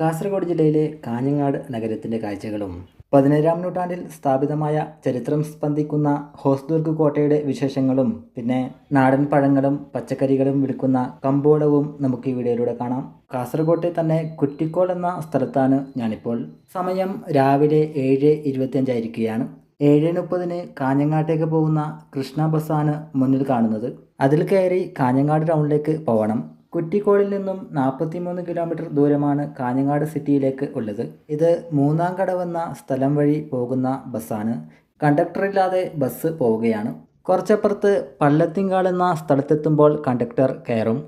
കാസർഗോഡ് ജില്ലയിലെ കാഞ്ഞങ്ങാട് നഗരത്തിന്റെ കാഴ്ചകളും. പതിനേഴാം നൂറ്റാണ്ടിൽ സ്ഥാപിതമായ ചരിത്രം സ്പന്ദിക്കുന്ന ഹോസ്ദുർഗ് കോട്ടയുടെ വിശേഷങ്ങളും പിന്നെ നാടൻ പഴങ്ങളും പച്ചക്കറികളും വിൽക്കുന്ന കമ്പോളവും നമുക്ക് ഈ വീഡിയോയിലൂടെ കാണാം. കാസർഗോട്ടെ തന്നെ കുറ്റിക്കോൾ എന്ന സ്ഥലത്താണ് ഞാനിപ്പോൾ. സമയം രാവിലെ ഏഴ് ഇരുപത്തിയഞ്ചായിരിക്കുകയാണ് ഏഴ് മുപ്പതിന് കാഞ്ഞങ്ങാട്ടേക്ക് പോകുന്ന കൃഷ്ണ ബസ്സാണ് മുന്നിൽ കാണുന്നത്. അതിൽ കയറി കാഞ്ഞങ്ങാട് ടൗണിലേക്ക് പോകണം കുറ്റിക്കോളിൽ നിന്നും നാൽപ്പത്തിമൂന്ന് കിലോമീറ്റർ ദൂരമാണ് കാഞ്ഞങ്ങാട് സിറ്റിയിലേക്ക് ഉള്ളത്. ഇത് മൂന്നാം കടവെന്ന സ്ഥലം വഴി പോകുന്ന ബസ്സാണ്. കണ്ടക്ടറില്ലാതെ ബസ് പോവുകയാണ്. കുറച്ചപ്പുറത്ത് പള്ളത്തിങ്കാൾ എന്ന സ്ഥലത്തെത്തുമ്പോൾ കണ്ടക്ടർ കയറും.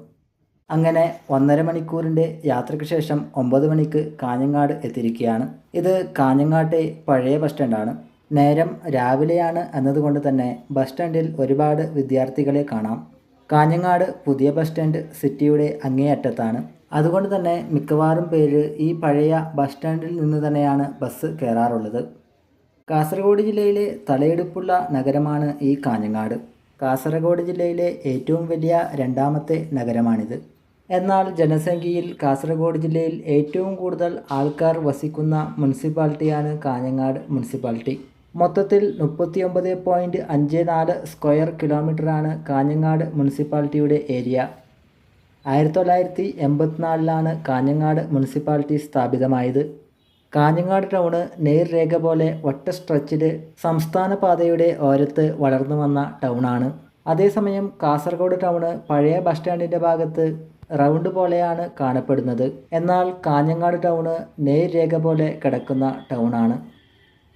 അങ്ങനെ ഒന്നര മണിക്കൂറിന്റെ യാത്രയ്ക്ക് ശേഷം ഒമ്പത് മണിക്ക് കാഞ്ഞങ്ങാട് എത്തിയിരിക്കുകയാണ്. ഇത് കാഞ്ഞങ്ങാട്ടെ പഴയ ബസ് സ്റ്റാൻഡാണ്. നേരം രാവിലെയാണ് എന്നതുകൊണ്ട് തന്നെ ബസ് സ്റ്റാൻഡിൽ ഒരുപാട് വിദ്യാർത്ഥികളെ കാണാം. കാഞ്ഞങ്ങാട് പുതിയ ബസ് സ്റ്റാൻഡ് സിറ്റിയുടെ അങ്ങേയറ്റത്താണ്. അതുകൊണ്ട് തന്നെ മിക്കവാറും പേര് ഈ പഴയ ബസ് സ്റ്റാൻഡിൽ നിന്ന് തന്നെയാണ് ബസ് കയറാറുള്ളത്. കാസർഗോഡ് ജില്ലയിലെ തലയെടുപ്പുള്ള നഗരമാണ് ഈ കാഞ്ഞങ്ങാട്. കാസർഗോഡ് ജില്ലയിലെ ഏറ്റവും വലിയ രണ്ടാമത്തെ നഗരമാണിത്. എന്നാൽ ജനസംഖ്യയിൽ കാസർഗോഡ് ജില്ലയിൽ ഏറ്റവും കൂടുതൽ ആൾക്കാർ വസിക്കുന്ന മുനിസിപ്പാലിറ്റിയാണ് കാഞ്ഞങ്ങാട് മുനിസിപ്പാലിറ്റി. മൊത്തത്തിൽ മുപ്പത്തിയൊമ്പത് പോയിന്റ് അഞ്ച് നാല് സ്ക്വയർ കിലോമീറ്ററാണ് കാഞ്ഞങ്ങാട് മുനിസിപ്പാലിറ്റിയുടെ ഏരിയ. ആയിരത്തി തൊള്ളായിരത്തി എൺപത്തിനാലിലാണ് കാഞ്ഞങ്ങാട് മുനിസിപ്പാലിറ്റി സ്ഥാപിതമായത്. കാഞ്ഞങ്ങാട് ടൗണ് നേർരേഖ പോലെ ഒറ്റ സ്ട്രെച്ചിൽ സംസ്ഥാന പാതയുടെ ഓരത്ത് വളർന്നു വന്ന ടൗണാണ്. അതേസമയം കാസർഗോഡ് ടൗണ് പഴയ ബസ് സ്റ്റാൻഡിന്റെ ഭാഗത്ത് റൗണ്ട് പോലെയാണ് കാണപ്പെടുന്നത്. എന്നാൽ കാഞ്ഞങ്ങാട് ടൗണ് നേർരേഖ പോലെ കിടക്കുന്ന ടൗണാണ്.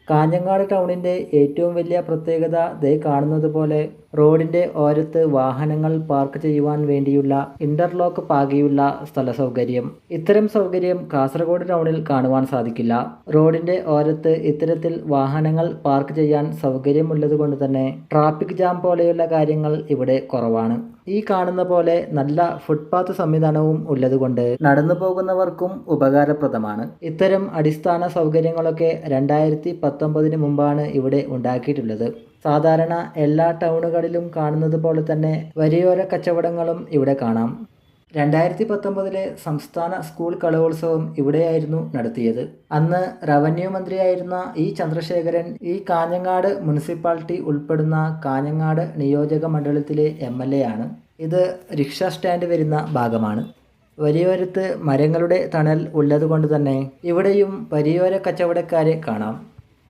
കാഞ്ഞങ്ങാട് ടൗണിന്റെ ഏറ്റവും വലിയ പ്രത്യേകത ദേ കാണുന്നത് പോലെ റോഡിന്റെ ഓരത്ത് വാഹനങ്ങൾ പാർക്ക് ചെയ്യുവാൻ വേണ്ടിയുള്ള ഇന്റർലോക്ക് പാകിയുള്ള സ്ഥല സൗകര്യം ഇത്തരം സൗകര്യം കാസർഗോഡ് ടൗണിൽ കാണുവാൻ സാധിക്കില്ല. റോഡിന്റെ ഓരത്ത് ഇത്തരത്തിൽ വാഹനങ്ങൾ പാർക്ക് ചെയ്യാൻ സൗകര്യമുള്ളത് കൊണ്ട് തന്നെ ട്രാഫിക് ജാം പോലെയുള്ള കാര്യങ്ങൾ ഇവിടെ കുറവാണ്. ഈ കാണുന്ന പോലെ നല്ല ഫുട്പാത്ത് സംവിധാനവും ഉള്ളതുകൊണ്ട് നടന്നു പോകുന്നവർക്കും ഉപകാരപ്രദമാണ്. ഇത്തരം അടിസ്ഥാന സൗകര്യങ്ങളൊക്കെ രണ്ടായിരത്തി പത്തൊമ്പതിന് മുമ്പാണ് ഇവിടെ ഉണ്ടാക്കിയിട്ടുള്ളത്. സാധാരണ എല്ലാ ടൗണുകളിലും കാണുന്നത് പോലെ തന്നെ വരിയോര കച്ചവടങ്ങളും ഇവിടെ കാണാം. രണ്ടായിരത്തി പത്തൊമ്പതിലെ സംസ്ഥാന സ്കൂൾ കലോത്സവം ഇവിടെയായിരുന്നു നടത്തിയത്. അന്ന് റവന്യൂ മന്ത്രിയായിരുന്ന ഇ ചന്ദ്രശേഖരൻ ഈ കാഞ്ഞങ്ങാട് മുനിസിപ്പാലിറ്റി ഉൾപ്പെടുന്ന കാഞ്ഞങ്ങാട് നിയോജക മണ്ഡലത്തിലെ എം ആണ്. ഇത് റിക്ഷ സ്റ്റാൻഡ് വരുന്ന ഭാഗമാണ്. വരിയോരത്ത് മരങ്ങളുടെ തണൽ ഉള്ളതുകൊണ്ട് തന്നെ ഇവിടെയും വരിയോര കച്ചവടക്കാരെ കാണാം.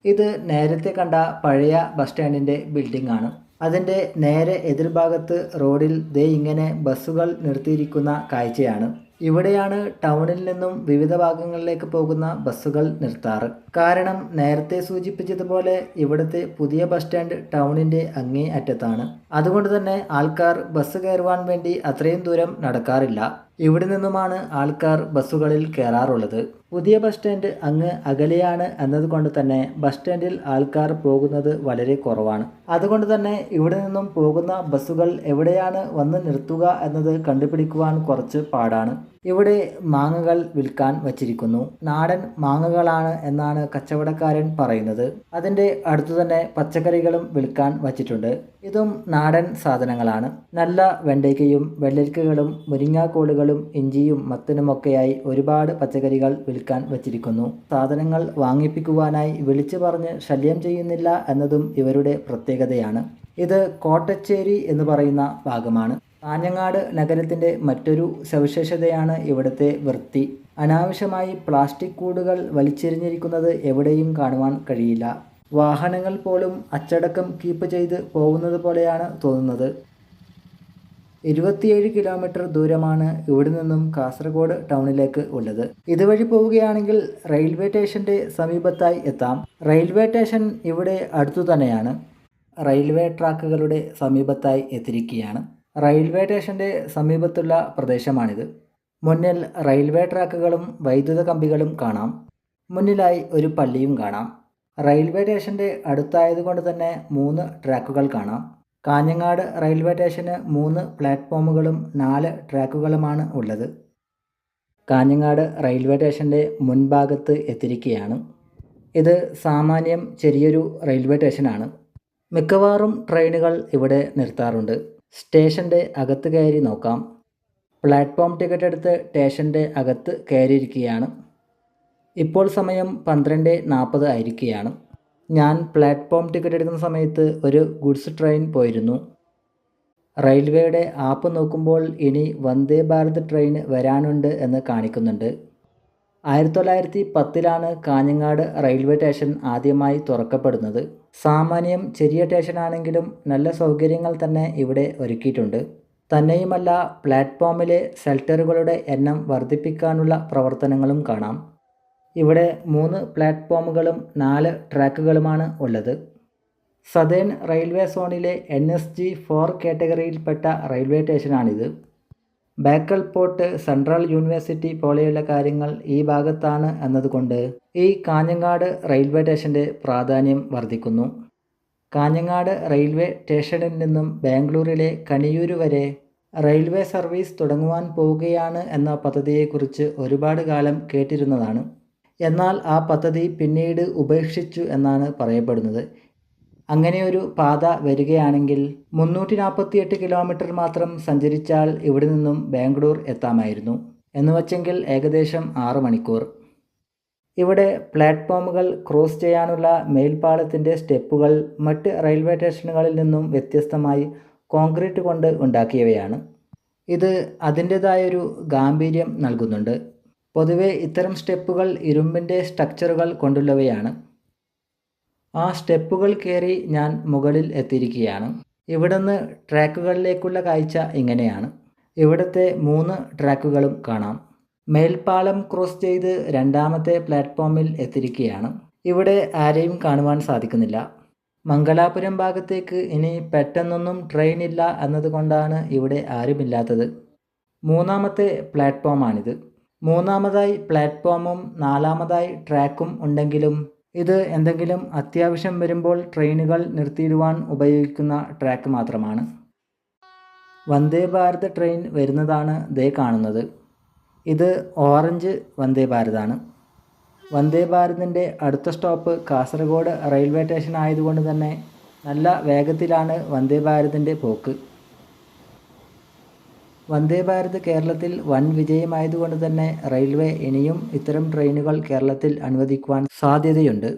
ഇത് നേരത്തെ കണ്ട പഴയ ബസ് സ്റ്റാൻഡിന്റെ ബിൽഡിംഗ് ആണ്. അതിന്റെ നേരെ എതിർഭാഗത്ത് റോഡിൽ ദേ ഇങ്ങനെ ബസ്സുകൾ നിർത്തിയിരിക്കുന്ന കാഴ്ചയാണ്. ഇവിടെയാണ് ടൗണിൽ നിന്നും വിവിധ ഭാഗങ്ങളിലേക്ക് പോകുന്ന ബസ്സുകൾ നിർത്താറ്. കാരണം നേരത്തെ സൂചിപ്പിച്ചതുപോലെ ഇവിടുത്തെ പുതിയ ബസ് സ്റ്റാൻഡ് ടൗണിന്റെ അങ്ങേ അറ്റത്താണ്. അതുകൊണ്ട് തന്നെ ആൾക്കാർ ബസ് കയറുവാൻ വേണ്ടി അത്രയും ദൂരം നടക്കാറില്ല. ഇവിടെ നിന്നുമാണ് ആൾക്കാർ ബസ്സുകളിൽ കയറാറുള്ളത് പുതിയ ബസ് സ്റ്റാൻഡ് അങ്ങ് അകലെയാണ് എന്നതുകൊണ്ട് തന്നെ ബസ് സ്റ്റാൻഡിൽ ആൾക്കാർ പോകുന്നത് വളരെ കുറവാണ്. അതുകൊണ്ട് തന്നെ ഇവിടെ നിന്നും പോകുന്ന ബസ്സുകൾ എവിടെയാണ് വന്ന് നിർത്തുക എന്നത് കണ്ടുപിടിക്കുവാൻ കുറച്ച് പാടാണ്. ഇവിടെ മാങ്ങകൾ വിൽക്കാൻ വച്ചിരിക്കുന്നു? നാടൻ മാങ്ങകളാണ് എന്നാണ് കച്ചവടക്കാരൻ പറയുന്നത്. അതിന്റെ അടുത്തു തന്നെ പച്ചക്കറികളും വിൽക്കാൻ വച്ചിട്ടുണ്ട്. ഇതും നാടൻ സാധനങ്ങളാണ്. നല്ല വെണ്ടയ്ക്കയും വെള്ളരിക്കകളും മുരിങ്ങാക്കോളുകളും ഇഞ്ചിയും മത്തനുമൊക്കെയായി ഒരുപാട് പച്ചക്കറികൾ വിൽക്കാൻ വച്ചിരിക്കുന്നു. സാധനങ്ങൾ വാങ്ങിപ്പിക്കുവാനായി വിളിച്ചു പറഞ്ഞ് ശല്യം ചെയ്യുന്നില്ല എന്നതും ഇവരുടെ പ്രത്യേകതയാണ്. ഇത് കോട്ടച്ചേരി എന്ന് പറയുന്ന ഭാഗമാണ്. കാഞ്ഞങ്ങാട് നഗരത്തിന്റെ മറ്റൊരു സവിശേഷതയാണ് ഇവിടുത്തെ വൃത്തി. അനാവശ്യമായി പ്ലാസ്റ്റിക് കൂടുകൾ വലിച്ചെറിഞ്ഞിരിക്കുന്നത് എവിടെയും കാണുവാൻ കഴിയില്ല. വാഹനങ്ങൾ പോലും അച്ചടക്കം കീപ്പ് ചെയ്ത് പോകുന്നത് പോലെയാണ് തോന്നുന്നത്. ഇരുപത്തിയേഴ് കിലോമീറ്റർ ദൂരമാണ് ഇവിടെ നിന്നും കാസർഗോഡ് ടൗണിലേക്ക് ഉള്ളത്. ഇതുവഴി പോവുകയാണെങ്കിൽ റെയിൽവേ സ്റ്റേഷന്റെ സമീപത്തായി എത്താം. റെയിൽവേ സ്റ്റേഷൻ ഇവിടെ അടുത്തു തന്നെയാണ് റെയിൽവേ ട്രാക്കുകളുടെ സമീപത്തായി എത്തിയിരിക്കുകയാണ്. റെയിൽവേ സ്റ്റേഷന്റെ സമീപത്തുള്ള പ്രദേശമാണിത്. മുന്നിൽ റെയിൽവേ ട്രാക്കുകളും വൈദ്യുത കമ്പികളും കാണാം. മുന്നിലായി ഒരു പള്ളിയും കാണാം. റെയിൽവേ സ്റ്റേഷന്റെ അടുത്തായതുകൊണ്ട് തന്നെ മൂന്ന് ട്രാക്കുകൾ കാണാം. കാഞ്ഞങ്ങാട് റെയിൽവേ സ്റ്റേഷന് മൂന്ന് പ്ലാറ്റ്ഫോമുകളും നാല് ട്രാക്കുകളുമാണ് ഉള്ളത്. കാഞ്ഞങ്ങാട് റെയിൽവേ സ്റ്റേഷന്റെ മുൻഭാഗത്ത് എത്തിയിരിക്കുകയാണ്. ഇത് സാമാന്യം ചെറിയൊരു റെയിൽവേ സ്റ്റേഷനാണ്. മിക്കവാറും ട്രെയിനുകൾ ഇവിടെ നിർത്താറുണ്ട്. സ്റ്റേഷന്റെ അകത്ത് കയറി നോക്കാം. പ്ലാറ്റ്ഫോം ടിക്കറ്റ് എടുത്ത് സ്റ്റേഷന്റെ അകത്ത് കയറിയിരിക്കുകയാണ്. ഇപ്പോൾ സമയം പന്ത്രണ്ട് നാൽപ്പത് ആയിരിക്കുകയാണ്. ഞാൻ പ്ലാറ്റ്ഫോം ടിക്കറ്റ് എടുക്കുന്ന സമയത്ത് ഒരു ഗുഡ്സ് ട്രെയിൻ പോയിരുന്നു. റെയിൽവേയുടെ ആപ്പ് നോക്കുമ്പോൾ ഇനി വന്ദേ ഭാരത് ട്രെയിൻ വരാനുണ്ട് എന്ന് കാണിക്കുന്നുണ്ട്. ആയിരത്തി തൊള്ളായിരത്തി പത്തിലാണ് കാഞ്ഞങ്ങാട് റെയിൽവേ സ്റ്റേഷൻ ആദ്യമായി തുറക്കപ്പെടുന്നത്. സാമാന്യം ചെറിയ സ്റ്റേഷനാണെങ്കിലും നല്ല സൗകര്യങ്ങൾ തന്നെ ഇവിടെ ഒരുക്കിയിട്ടുണ്ട്. തന്നെയുമല്ല പ്ലാറ്റ്ഫോമിലെ സെൽറ്ററുകളുടെ എണ്ണം വർദ്ധിപ്പിക്കാനുള്ള പ്രവർത്തനങ്ങളും കാണാം. ഇവിടെ മൂന്ന് പ്ലാറ്റ്ഫോമുകളും നാല് ട്രാക്കുകളുമാണ് ഉള്ളത്. സദേൺ റെയിൽവേ സോണിലെ എൻ എസ് ജി ഫോർ കാറ്റഗറിയിൽപ്പെട്ട റെയിൽവേ സ്റ്റേഷനാണിത് ബേക്കൽ പോർട്ട് സെൻട്രൽ യൂണിവേഴ്സിറ്റി പോലെയുള്ള കാര്യങ്ങൾ ഈ ഭാഗത്താണ് എന്നതുകൊണ്ട് ഈ കാഞ്ഞങ്ങാട് റെയിൽവേ സ്റ്റേഷന്റെ പ്രാധാന്യം വർദ്ധിക്കുന്നു. കാഞ്ഞങ്ങാട് റെയിൽവേ സ്റ്റേഷനിൽ നിന്നും ബാംഗ്ലൂരിലെ കണിയൂര് വരെ റെയിൽവേ സർവീസ് തുടങ്ങുവാൻ പോവുകയാണ് എന്ന പദ്ധതിയെക്കുറിച്ച് ഒരുപാട് കാലം കേട്ടിരുന്നതാണ്. എന്നാൽ ആ പദ്ധതി പിന്നീട് ഉപേക്ഷിച്ചു എന്നാണ് പറയപ്പെടുന്നത്. അങ്ങനെയൊരു പാത വരികയാണെങ്കിൽ മുന്നൂറ്റി നാൽപ്പത്തിയെട്ട് കിലോമീറ്റർ മാത്രം സഞ്ചരിച്ചാൽ ഇവിടെ നിന്നും ബാംഗ്ലൂർ എത്താമായിരുന്നു. എന്ന് വച്ചെങ്കിൽ ഏകദേശം ആറ് മണിക്കൂർ. ഇവിടെ പ്ലാറ്റ്ഫോമുകൾ ക്രോസ് ചെയ്യാനുള്ള മേൽപ്പാലത്തിന്റെ സ്റ്റെപ്പുകൾ മറ്റ് റെയിൽവേ സ്റ്റേഷനുകളിൽ നിന്നും വ്യത്യസ്തമായി കോൺക്രീറ്റ് കൊണ്ട് ഉണ്ടാക്കിയവയാണ്. ഇത് അതിന്റെതായൊരു ഗാംഭീര്യം നൽകുന്നുണ്ട്. പൊതുവെ ഇത്തരം സ്റ്റെപ്പുകൾ ഇരുമ്പിന്റെ സ്ട്രക്ചറുകൾ കൊണ്ടുള്ളവയാണ്. ആ സ്റ്റെപ്പുകൾ കയറി ഞാൻ മുകളിൽ എത്തിയിരിക്കുകയാണ്. ഇവിടുന്ന് ട്രാക്കുകളിലേക്കുള്ള കാഴ്ച ഇങ്ങനെയാണ്. ഇവിടുത്തെ മൂന്ന് ട്രാക്കുകളും കാണാം. മേൽപ്പാലം ക്രോസ് ചെയ്ത് രണ്ടാമത്തെ പ്ലാറ്റ്ഫോമിൽ എത്തിയിരിക്കുകയാണ്. ഇവിടെ ആരെയും കാണുവാൻ സാധിക്കുന്നില്ല. മംഗലാപുരം ഭാഗത്തേക്ക് ഇനി പെട്ടെന്നൊന്നും ട്രെയിൻ ഇല്ല എന്നതുകൊണ്ടാണ് ഇവിടെ ആരുമില്ലാത്തത്. മൂന്നാമത്തെ പ്ലാറ്റ്ഫോമാണിത്. മൂന്നാമതായി പ്ലാറ്റ്ഫോമും നാലാമതായി ട്രാക്കും ഉണ്ടെങ്കിലും ഇത് എന്തെങ്കിലും അത്യാവശ്യം വരുമ്പോൾ ട്രെയിനുകൾ നിർത്തിയിടുവാൻ ഉപയോഗിക്കുന്ന ട്രാക്ക് മാത്രമാണ്. വന്ദേ ഭാരത് ട്രെയിൻ വരുന്നതാണ് ദേ കാണുന്നത്. ഇത് ഓറഞ്ച് വന്ദേ ഭാരതാണ്. വന്ദേ ഭാരതിന്റെ അടുത്ത സ്റ്റോപ്പ് കാസർഗോഡ് റെയിൽവേ സ്റ്റേഷൻ ആയതുകൊണ്ട് തന്നെ നല്ല വേഗത്തിലാണ് വന്ദേ ഭാരതിന്റെ പോക്ക്. വന്ദേ ഭാരത് കേരളത്തിൽ വൻ വിജയമായതുകൊണ്ട് തന്നെ റെയിൽവേ ഇനിയും ഇത്തരം ട്രെയിനുകൾ കേരളത്തിൽ അനുവദിക്കുവാൻ സാധ്യതയുണ്ട്.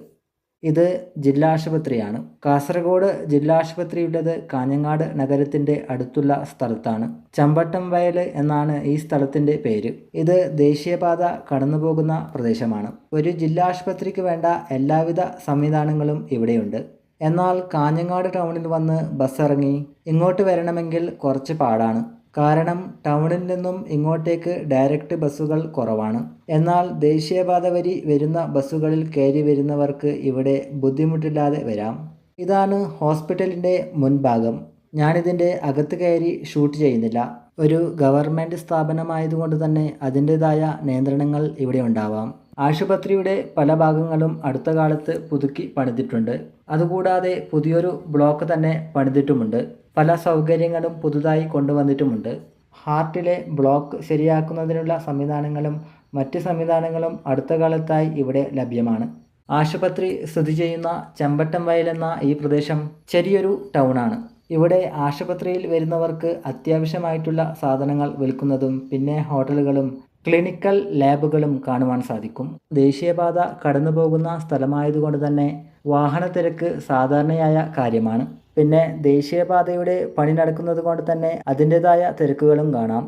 ഇത് ജില്ലാ ആശുപത്രിയാണ് കാസർഗോഡ് ജില്ലാ ആശുപത്രിയുള്ളത് കാഞ്ഞങ്ങാട് നഗരത്തിന്റെ അടുത്തുള്ള സ്ഥലത്താണ്. ചമ്പട്ടം വയൽ എന്നാണ് ഈ സ്ഥലത്തിന്റെ പേര്. ഇത് ദേശീയപാത കടന്നുപോകുന്ന പ്രദേശമാണ്. ഒരു ജില്ലാ ആശുപത്രിക്ക് വേണ്ട എല്ലാവിധ സംവിധാനങ്ങളും ഇവിടെയുണ്ട്. എന്നാൽ കാഞ്ഞങ്ങാട് ടൗണിൽ വന്ന് ബസ് ഇറങ്ങി ഇങ്ങോട്ട് വരണമെങ്കിൽ കുറച്ച് പാടാണ്. കാരണം ടൗണിൽ നിന്നും ഇങ്ങോട്ടേക്ക് ഡയറക്റ്റ് ബസ്സുകൾ കുറവാണ്. എന്നാൽ ദേശീയപാത വരി വരുന്ന ബസ്സുകളിൽ കയറി വരുന്നവർക്ക് ഇവിടെ ബുദ്ധിമുട്ടില്ലാതെ വരാം. ഇതാണ് ഹോസ്പിറ്റലിന്റെ മുൻഭാഗം. ഞാനിതിന്റെ അകത്ത് കയറി ഷൂട്ട് ചെയ്യുന്നില്ല. ഒരു ഗവൺമെന്റ് സ്ഥാപനമായതുകൊണ്ട് തന്നെ അതിന്റെതായ നിയന്ത്രണങ്ങൾ ഇവിടെ ഉണ്ടാവാം. ആശുപത്രിയുടെ പല ഭാഗങ്ങളും അടുത്ത കാലത്ത് പുതുക്കി പണിതിട്ടുണ്ട്. അതുകൂടാതെ പുതിയൊരു ബ്ലോക്ക് തന്നെ പണിതിട്ടുമുണ്ട്. പല സൗകര്യങ്ങളും പുതുതായി കൊണ്ടുവന്നിട്ടുമുണ്ട്. ഹാർട്ടിലെ ബ്ലോക്ക് ശരിയാക്കുന്നതിനുള്ള സംവിധാനങ്ങളും മറ്റ് സംവിധാനങ്ങളും അടുത്ത കാലത്തായി ഇവിടെ ലഭ്യമാണ്. ആശുപത്രി സ്ഥിതി ചെയ്യുന്ന ചെമ്പട്ടം വയൽ എന്ന ഈ പ്രദേശം ചെറിയൊരു ടൗണാണ്. ഇവിടെ ആശുപത്രിയിൽ വരുന്നവർക്ക് അത്യാവശ്യമായിട്ടുള്ള സാധനങ്ങൾ വിൽക്കുന്നതും പിന്നെ ഹോട്ടലുകളും ക്ലിനിക്കൽ ലാബുകളും കാണുവാൻ സാധിക്കും. ദേശീയപാത കടന്നു പോകുന്ന സ്ഥലമായതുകൊണ്ട് തന്നെ വാഹന തിരക്ക് സാധാരണയായ കാര്യമാണ്. പിന്നെ ദേശീയപാതയുടെ പണി നടക്കുന്നത് കൊണ്ട് തന്നെ അതിന്റെതായ തിരക്കുകളും കാണാം.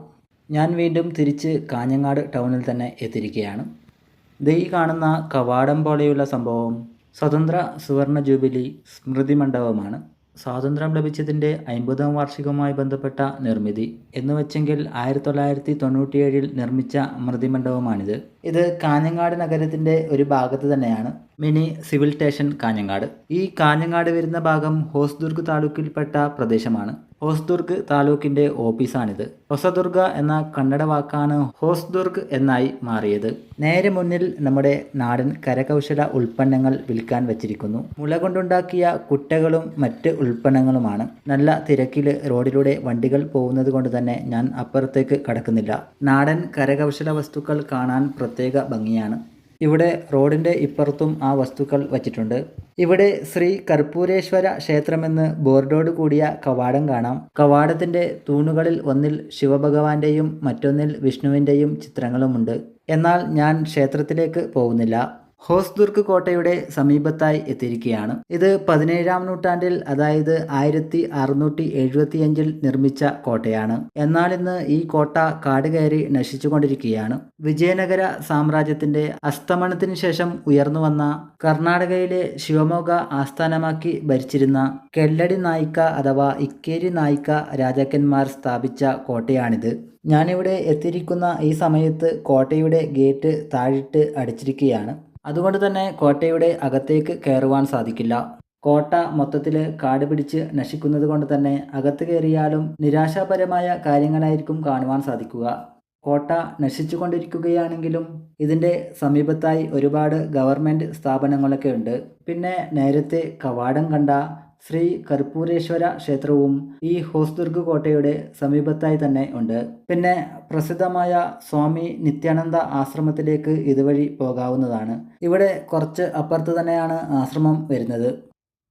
ഞാൻ വീണ്ടും തിരിച്ച് കാഞ്ഞങ്ങാട് ടൗണിൽ തന്നെ എത്തിയിരിക്കുകയാണ്. ദൈ ഈ കാണുന്ന കവാടം പോലെയുള്ള സംഭവം സ്വതന്ത്ര സുവർണ ജൂബിലി സ്മൃതി മണ്ഡപമാണ്. സ്വാതന്ത്ര്യം ലഭിച്ചതിന്റെ അൻപതാം വാർഷികവുമായി ബന്ധപ്പെട്ട നിർമ്മിതി എന്നുവെച്ചെങ്കിൽ ആയിരത്തി തൊള്ളായിരത്തി തൊണ്ണൂറ്റിയേഴിൽ നിർമ്മിച്ച മൃതിമണ്ഡപമാണിത്. ഇത് കാഞ്ഞങ്ങാട് നഗരത്തിന്റെ ഒരു ഭാഗത്ത് തന്നെയാണ്. Mini civil station Kanhangad. ഈ കാഞ്ഞങ്ങാട് വരുന്ന ഭാഗം ഹോസ്ദുർഗ് താലൂക്കിൽപ്പെട്ട പ്രദേശമാണ്. ഹോസ്ദുർഗ് താലൂക്കിന്റെ ഓഫീസാണിത്. ഹൊസദുർഗ എന്ന കന്നഡ വാക്കാണ് ഹോസ്ദുർഗ് എന്നായി മാറിയത്. നേരെ മുന്നിൽ നമ്മുടെ നാടൻ കരകൗശല ഉൽപ്പന്നങ്ങൾ വിൽക്കാൻ വച്ചിരിക്കുന്നു. മുള കൊണ്ടുണ്ടാക്കിയ കുട്ടകളും മറ്റ് ഉൽപ്പന്നങ്ങളുമാണ്. നല്ല തിരക്കിൽ റോഡിലൂടെ വണ്ടികൾ പോകുന്നത് കൊണ്ട് തന്നെ ഞാൻ അപ്പുറത്തേക്ക് കടക്കുന്നില്ല. നാടൻ കരകൗശല വസ്തുക്കൾ കാണാൻ പ്രത്യേക ഭംഗിയാണ്. ഇവിടെ റോഡിന്റെ ഇപ്പുറത്തും ആ വസ്തുക്കൾ വച്ചിട്ടുണ്ട്. ഇവിടെ ശ്രീ കർപ്പൂരേശ്വര ക്ഷേത്രമെന്ന് ബോർഡോട് കൂടിയ കവാടം കാണാം. കവാടത്തിന്റെ തൂണുകളിൽ ഒന്നിൽ ശിവഭഗവാന്റെയും മറ്റൊന്നിൽ വിഷ്ണുവിന്റെയും ചിത്രങ്ങളുമുണ്ട്. എന്നാൽ ഞാൻ ക്ഷേത്രത്തിലേക്ക് പോകുന്നില്ല. ഹോസ്ദുർഗ് കോട്ടയുടെ സമീപത്തായി എത്തിയിരിക്കുകയാണ്. ഇത് പതിനേഴാം നൂറ്റാണ്ടിൽ അതായത് ആയിരത്തി അറുന്നൂറ്റി എഴുപത്തിയഞ്ചിൽ നിർമ്മിച്ച കോട്ടയാണ്. എന്നാൽ ഇന്ന് ഈ കോട്ട കാട് കയറി നശിച്ചുകൊണ്ടിരിക്കുകയാണ്. വിജയനഗര സാമ്രാജ്യത്തിന്റെ അസ്തമനത്തിന് ശേഷം ഉയർന്നുവന്ന കർണാടകയിലെ ശിവമോഗ ആസ്ഥാനമാക്കി ഭരിച്ചിരുന്ന കെല്ലടി നായിക്ക അഥവാ ഇക്കേരി നായിക്ക രാജാക്കന്മാർ സ്ഥാപിച്ച കോട്ടയാണിത്. ഞാനിവിടെ എത്തിയിരിക്കുന്ന ഈ സമയത്ത് കോട്ടയുടെ ഗേറ്റ് താഴിട്ട് അടിച്ചിരിക്കുകയാണ്. അതുകൊണ്ട് തന്നെ കോട്ടയുടെ അകത്തേക്ക് കയറുവാൻ സാധിക്കില്ല. കോട്ട മൊത്തത്തിൽ കാട് പിടിച്ച് നശിക്കുന്നത് കൊണ്ട് തന്നെ അകത്ത് കയറിയാലും നിരാശാപരമായ കാര്യങ്ങളായിരിക്കും കാണുവാൻ സാധിക്കുക. കോട്ട നശിച്ചുകൊണ്ടിരിക്കുകയാണെങ്കിലും ഇതിന്റെ സമീപത്തായി ഒരുപാട് ഗവൺമെന്റ് സ്ഥാപനങ്ങളൊക്കെ ഉണ്ട്. പിന്നെ നേരത്തെ കവാടം കണ്ട ശ്രീ കർപ്പൂരേശ്വര ക്ഷേത്രവും ഈ ഹോസ്ദുർഗ് കോട്ടയുടെ സമീപത്തായി തന്നെ ഉണ്ട്. പിന്നെ പ്രസിദ്ധമായ സ്വാമി നിത്യാനന്ദ ആശ്രമത്തിലേക്ക് ഇതുവഴി പോകാവുന്നതാണ്. ഇവിടെ കുറച്ച് അപ്പുറത്ത് തന്നെയാണ് ആശ്രമം വരുന്നത്.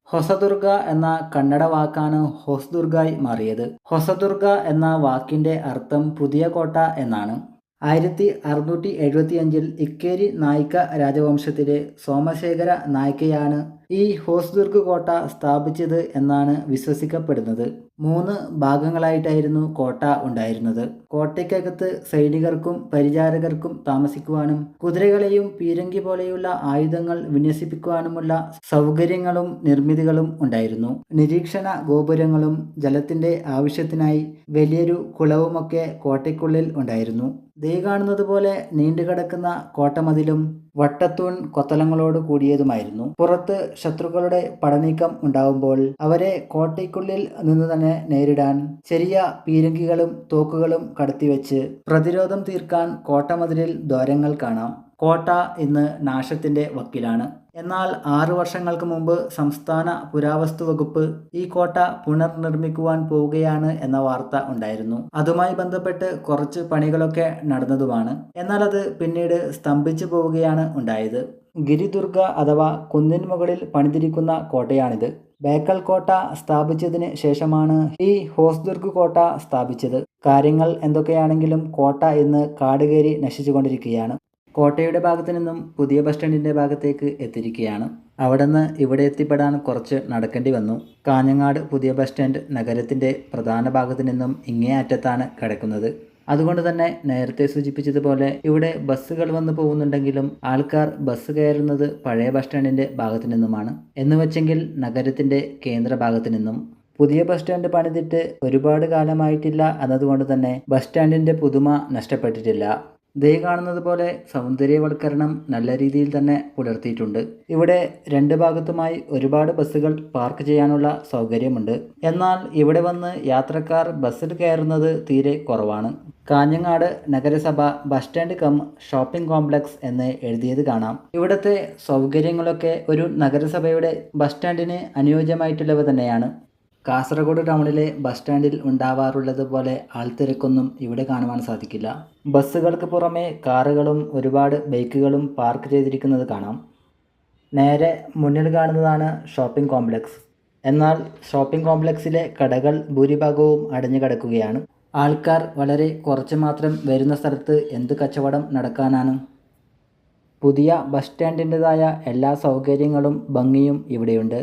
ഹൊസദുർഗ എന്ന കന്നഡ വാക്കാണ് ഹോസ്ദുർഗായി മാറിയത്. ഹൊസദുർഗ എന്ന വാക്കിന്റെ അർത്ഥം പുതിയ കോട്ട എന്നാണ്. ആയിരത്തി അറുന്നൂറ്റി എഴുപത്തിയഞ്ചിൽ ഇക്കേരി നായിക്ക രാജവംശത്തിലെ സോമശേഖര നായിക്കയാണ് ഈ ഹോസ്ദുർഗ് കോട്ട സ്ഥാപിച്ചത് എന്നാണ് വിശ്വസിക്കപ്പെടുന്നത്. മൂന്ന് ഭാഗങ്ങളായിട്ടായിരുന്നു കോട്ട ഉണ്ടായിരുന്നത്. കോട്ടയ്ക്കകത്ത് സൈനികർക്കും പരിചാരകർക്കും താമസിക്കുവാനും കുതിരകളെയും പീരങ്കി പോലെയുള്ള ആയുധങ്ങൾ വിന്യസിപ്പിക്കുവാനുമുള്ള സൗകര്യങ്ങളും നിർമ്മിതികളും ഉണ്ടായിരുന്നു. നിരീക്ഷണ ഗോപുരങ്ങളും ജലത്തിന്റെ ആവശ്യത്തിനായി വലിയൊരു കുളവുമൊക്കെ കോട്ടയ്ക്കുള്ളിൽ ഉണ്ടായിരുന്നു. ദേ കാണുന്നത് പോലെ നീണ്ടുകിടക്കുന്ന കോട്ടമതിലും വട്ടത്തൂൺ കൊത്തലങ്ങളോട് കൂടിയതുമായിരുന്നു. പുറത്ത് ശത്രുക്കളുടെ പടനീക്കം ഉണ്ടാവുമ്പോൾ അവരെ കോട്ടയ്ക്കുള്ളിൽ നിന്ന് തന്നെ നേരിടാൻ ചെറിയ പീരങ്കികളും തോക്കുകളും കടത്തിവെച്ച് പ്രതിരോധം തീർക്കാൻ കോട്ടമതിലിൽ ദ്വാരങ്ങൾ കാണാം. കോട്ട ഇന്ന് നാശത്തിന്റെ വക്കിലാണ്. എന്നാൽ ആറു വർഷങ്ങൾക്ക് മുമ്പ് സംസ്ഥാന പുരാവസ്തു വകുപ്പ് ഈ കോട്ട പുനർനിർമ്മിക്കുവാൻ പോവുകയാണ് എന്ന വാർത്ത ഉണ്ടായിരുന്നു. അതുമായി ബന്ധപ്പെട്ട് കുറച്ച് പണികളൊക്കെ നടന്നതുമാണ്. എന്നാൽ അത് പിന്നീട് സ്തംഭിച്ചു പോവുകയാണ് ഉണ്ടായത്. ഗിരിദുർഗ അഥവാ കുന്നിൻ മുകളിൽ പണിതിരിക്കുന്ന കോട്ടയാണിത്. ബേക്കൽ കോട്ട സ്ഥാപിച്ചതിന് ശേഷമാണ് ഈ ഹോസ്ദുർഗ് കോട്ട സ്ഥാപിച്ചത്. കാര്യങ്ങൾ എന്തൊക്കെയാണെങ്കിലും കോട്ട ഇന്ന് കാടുകേറി നശിച്ചുകൊണ്ടിരിക്കുകയാണ് കോട്ടയുടെ ഭാഗത്തു നിന്നും പുതിയ ബസ് സ്റ്റാൻഡിന്റെ ഭാഗത്തേക്ക് എത്തിയിരിക്കുകയാണ്. അവിടെ നിന്ന് ഇവിടെ എത്തിപ്പെടാൻ കുറച്ച് നടക്കേണ്ടി വന്നു. കാഞ്ഞങ്ങാട് പുതിയ ബസ് സ്റ്റാൻഡ് നഗരത്തിന്റെ പ്രധാന ഭാഗത്തു നിന്നും ഇങ്ങേ അറ്റത്താണ് കിടക്കുന്നത്. അതുകൊണ്ട് തന്നെ നേരത്തെ സൂചിപ്പിച്ചതുപോലെ ഇവിടെ ബസ്സുകൾ വന്നു പോകുന്നുണ്ടെങ്കിലും ആൾക്കാർ ബസ് കയറുന്നത് പഴയ ബസ് സ്റ്റാൻഡിന്റെ ഭാഗത്തു നിന്നുമാണ്. എന്ന് വെച്ചെങ്കിൽ നഗരത്തിന്റെ കേന്ദ്ര ഭാഗത്തു നിന്നും. പുതിയ ബസ് സ്റ്റാൻഡ് പണിതിട്ട് ഒരുപാട് കാലമായിട്ടില്ല എന്നതുകൊണ്ട് തന്നെ ബസ് സ്റ്റാൻഡിന്റെ പുതുമ നഷ്ടപ്പെട്ടിട്ടില്ല. ദേ കാണുന്നത് പോലെ സൗന്ദര്യവൽക്കരണം നല്ല രീതിയിൽ തന്നെ പുലർത്തിയിട്ടുണ്ട്. ഇവിടെ രണ്ട് ഭാഗത്തുമായി ഒരുപാട് ബസ്സുകൾ പാർക്ക് ചെയ്യാനുള്ള സൗകര്യമുണ്ട്. എന്നാൽ ഇവിടെ വന്ന് യാത്രക്കാർ ബസ്സിൽ കയറുന്നത് തീരെ കുറവാണ്. കാഞ്ഞങ്ങാട് നഗരസഭ bus stand cum shopping complex എന്ന് എഴുതിയത് കാണാം. ഇവിടുത്തെ സൗകര്യങ്ങളൊക്കെ ഒരു നഗരസഭയുടെ ബസ് സ്റ്റാൻഡിന് അനുയോജ്യമായിട്ടുള്ളവ തന്നെയാണ്. കാസർഗോഡ് ടൗണിലെ ബസ് സ്റ്റാൻഡിൽ ഉണ്ടാവാറുള്ളത് പോലെ ആൾത്തിരക്കൊന്നും ഇവിടെ കാണുവാൻ സാധിക്കില്ല. ബസ്സുകൾക്ക് പുറമെ കാറുകളും ഒരുപാട് ബൈക്കുകളും പാർക്ക് ചെയ്തിരിക്കുന്നത് കാണാം. നേരെ മുന്നിൽ കാണുന്നതാണ് ഷോപ്പിംഗ് കോംപ്ലക്സ്. എന്നാൽ ഷോപ്പിംഗ് കോംപ്ലക്സിലെ കടകൾ ഭൂരിഭാഗവും അടഞ്ഞു കിടക്കുകയാണ്. ആൾക്കാർ വളരെ കുറച്ച് മാത്രം വരുന്ന സ്ഥലത്ത് എന്ത് കച്ചവടം നടക്കാനാണ്? പുതിയ ബസ് സ്റ്റാൻഡിന്റെതായ എല്ലാ സൗകര്യങ്ങളും ഭംഗിയും ഇവിടെയുണ്ട്.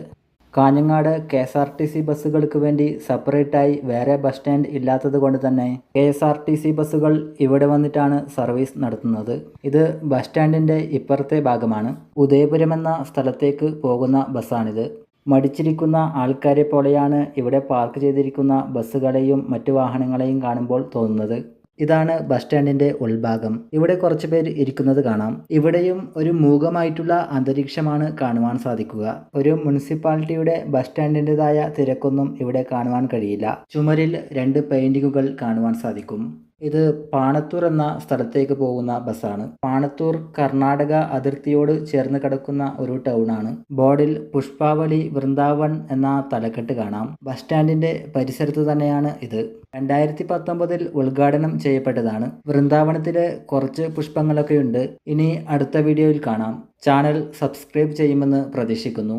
Kanhangad K S R T C ബസ്സുകൾക്ക് വേണ്ടി സെപ്പറേറ്റായി വേറെ ബസ് സ്റ്റാൻഡ് ഇല്ലാത്തത് കൊണ്ട് തന്നെ K S R T C ബസ്സുകൾ ഇവിടെ വന്നിട്ടാണ് സർവീസ് നടത്തുന്നത്. ഇത് ബസ് സ്റ്റാൻഡിന്റെ ഇപ്പുറത്തെ ഭാഗമാണ്. ഉദയപുരം എന്ന സ്ഥലത്തേക്ക് പോകുന്ന ബസ്സാണിത്. മടിച്ചിരിക്കുന്ന ആൾക്കാരെ പോലെയാണ് ഇവിടെ പാർക്ക് ചെയ്തിരിക്കുന്ന ബസ്സുകളെയും മറ്റു വാഹനങ്ങളെയും കാണുമ്പോൾ തോന്നുന്നത്. ഇതാണ് ബസ് സ്റ്റാൻഡിന്റെ ഉൾഭാഗം. ഇവിടെ കുറച്ച് പേര് ഇരിക്കുന്നത് കാണാം. ഇവിടെയും ഒരു മൂകമായിട്ടുള്ള അന്തരീക്ഷമാണ് കാണുവാൻ സാധിക്കുക. ഒരു മുനിസിപ്പാലിറ്റിയുടെ ബസ് സ്റ്റാൻഡിന്റെതായ തിരക്കൊന്നും ഇവിടെ കാണുവാൻ കഴിയില്ല. ചുമരിൽ രണ്ട് പെയിന്റിങ്ങുകൾ കാണുവാൻ സാധിക്കും. ഇത് പാണത്തൂർ എന്ന സ്ഥലത്തേക്ക് പോകുന്ന ബസ്സാണ്. പാണത്തൂർ കർണാടക അതിർത്തിയോട് ചേർന്ന് കിടക്കുന്ന ഒരു ടൗണാണ്. ബോർഡിൽ പുഷ്പാവലി വൃന്ദാവൻ എന്ന തലക്കെട്ട് കാണാം. ബസ് സ്റ്റാൻഡിന്റെ പരിസരത്ത് തന്നെയാണ് ഇത്. രണ്ടായിരത്തി പത്തൊമ്പതിൽ ഉദ്ഘാടനം ചെയ്യപ്പെട്ടതാണ്. വൃന്ദാവനത്തിൽ കുറച്ച് പുഷ്പങ്ങളൊക്കെയുണ്ട്. ഇനി അടുത്ത വീഡിയോയിൽ കാണാം. ചാനൽ സബ്സ്ക്രൈബ് ചെയ്യുമെന്ന് പ്രതീക്ഷിക്കുന്നു.